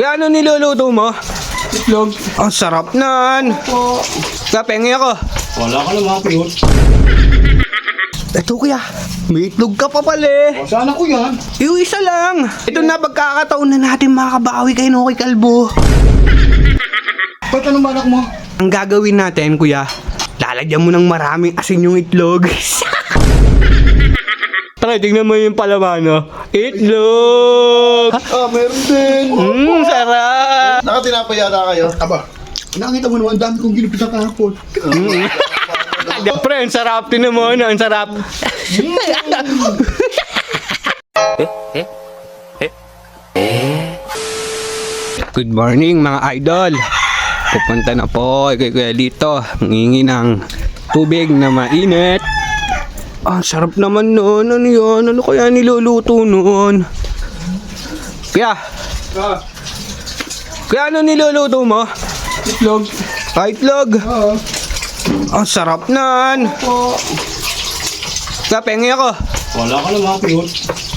Kaya ano niluluto mo? Itlog. Ang sarap nan. Po. Kaya pengi ako. Wala ka na mga piyot. Ito kuya, may itlog ka pa pala eh. O, sana ko yan. Yung isa lang. Ito na pagkakataon na natin makakabawi kay Noki Kalbo. Ba't anong balak mo? Ang gagawin natin, kuya, lalagyan mo ng maraming asin yung itlog. Tara, tingnan mo yung palaman, no? Itlog! Ah, meron din. Mmm, sarap! Nakatinapay yata kayo. Aba, nakita mo naman, dami kong ginupitan kahapon. Pre, ang sarap din naman, ang sarap. Good morning mga idol. Pupunta na po kay Kuya Lito. Ngingi ng tubig na mainit. Ah, sarap naman nun. Ano yun? Ano kaya niluluto nun? Kuya, Ah, kuya ano niluluto mo? itlog. Ah, itlog. Oo. Ang sarap nan. Po. Kaya pengi ako. Wala ka na mga piyot.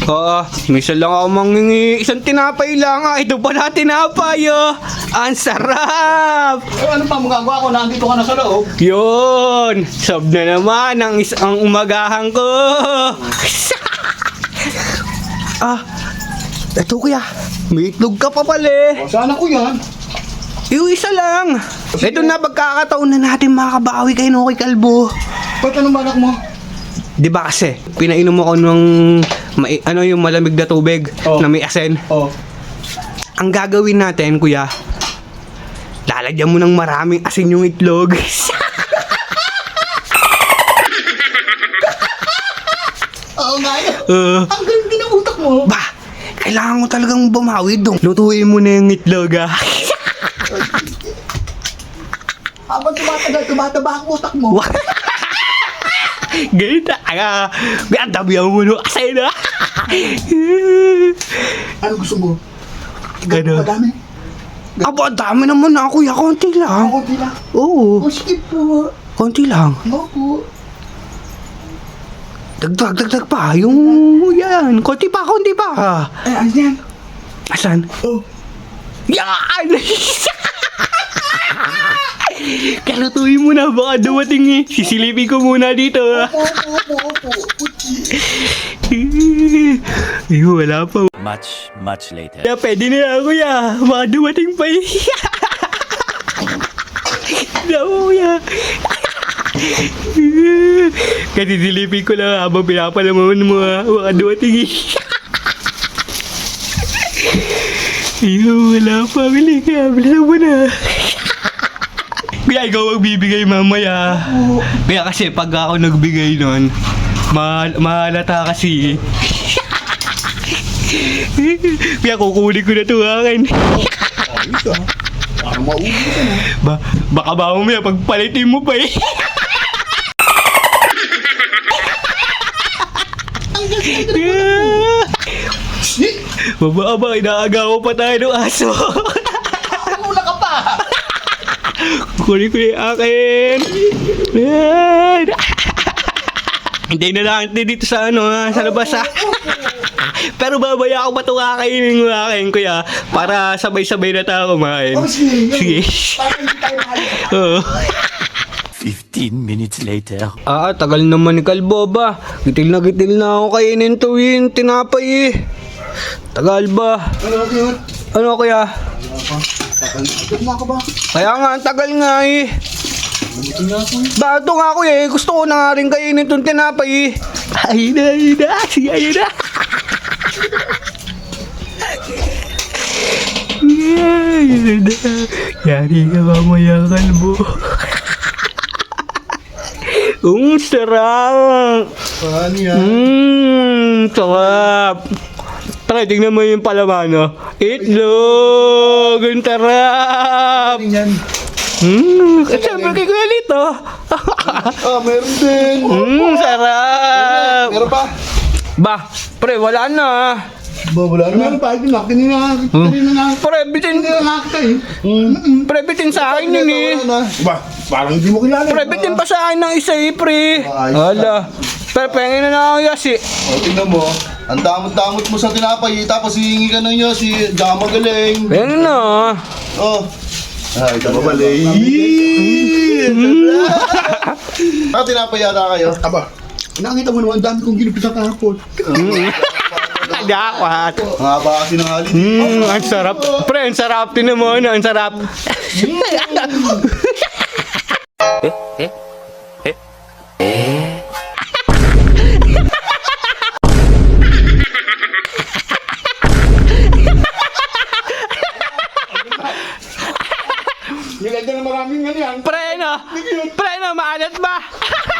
Oo, minsan lang ako mangingi. Isang tinapay lang ah. Ito pala tinapay oh. Ang sarap! Eh, ano pa magagawa ko? Nandito ka na sa loob. Yun! Sab na naman ang isang umagahan ko. ah, ito kuya. May itlog ka pa pala eh. Sana ko yan. Yung isa lang. Ito na pagkakataon na natin makakabawi kay Noki Kalbo. Ba't anong balak mo? Di ba kasi, pinainom mo ko ng mai- ano yung malamig na tubig Oh. na may asin. Oh. Ang gagawin natin, kuya, lalagyan mo ng maraming asin yung itlog. Oo nga yun. uh, Ang ganda ng utak mo. ba, kailangan mo talagang bumawi dong. Lutuin mo na yung itlog, ah. Habang tumatagal, tumataba ang utak mo. Ganito, ah. May tabihan mo ng asin, ah. Ano gusto mo? Gano? Madami. Aba, ang dami naman na, kuya. Konti lang. Ako din lang. Oo, O, sige po. konti lang. Opo. Dagdag, dagdag pa. Yung, yan. Konti pa, konti pa. Eh, ano yan? Asan? Oh. Yan! Kalutuin mo na, baka dumating eh. Sisilipin ko muna dito. ah. Opo, opo, opo. Ay, wala pa. Much, much later. Kaya pwede na lang, kuya. Baka dumating pa eh. Naku, kuya. Kasi silipin ko lang habang pinapalaman mo ha. Baka dumating eh. Iyo, wala pa. Bili ka. Bilisan mo na. Kuya, ikaw magbibigay mamaya. Kaya kasi pag ako nagbigay nun, ma mahalata kasi. Kaya kukunin ko na ito akin. Ayos ah. Parang mauwi ka na. Ba baka ba mamaya pagpalitin mo pa eh. Baba ba, inaagaw pa tayo ng aso. Muna ka pa! Yung akin. Yan. Hintayin na lang dito sa ano ha, sa labas ha. Pero babaya ako ba ito kakainin ng akin kuya para sabay-sabay na tayo kumain. Oh, sige. Sige. Parang hindi tayo mahal. Oo. 15 minutes later. Ah, tagal naman ni Kalbo ba? Gitil na gitil na ako kainin to yun, tinapay eh. Tagal ba? Ano, cute? Ano kaya? Takal na ka ba? Kaya nga, ang tagal nga eh. Nandito na ako eh. Bato nga ako eh. Gusto ko na nga rin kainin tong tinapay eh. Ayun na, ayun na. Sige, na. Na. Yari ka mamaya, kalbo. Ang sarap. Paano yan? Mmm, sarap. Tara, tingnan mo yung palaman, no? Itlog! Ang sarap! Ano yan? At syempre kay Kuya Lito. Ah, meron din. Hmm, sarap. Meron pa? Ba, pre, wala na. Ba, wala na. Meron pa. Ito na. Kanina nga. Kanina nga. Pre, bitin, Kanina nga kita eh. pre, bitin sa akin yun eh. Ba, parang hindi mo kilala. Pre, bitin pa sa akin ng isa eh, pre. Ayos Hala. Pero pengin na na ako Yoshi. O, tingnan mo. Ang damot-damot mo sa tinapay, tapos hihingi ka ng Yoshi. Diyan ka magaling. Pengin na. Oh. Ay, ito babali. Baka tinapay yata kayo. Aba, nakita mo naman, dami kong ginupitan kahapon. Dakwat. Ang haba kasi ng hali. Hmm, ang sarap. Pre, ang sarap din naman. Ang sarap. Nilagyan ng maraming ganyan. Pre, no? Pre, no? Maalat ba?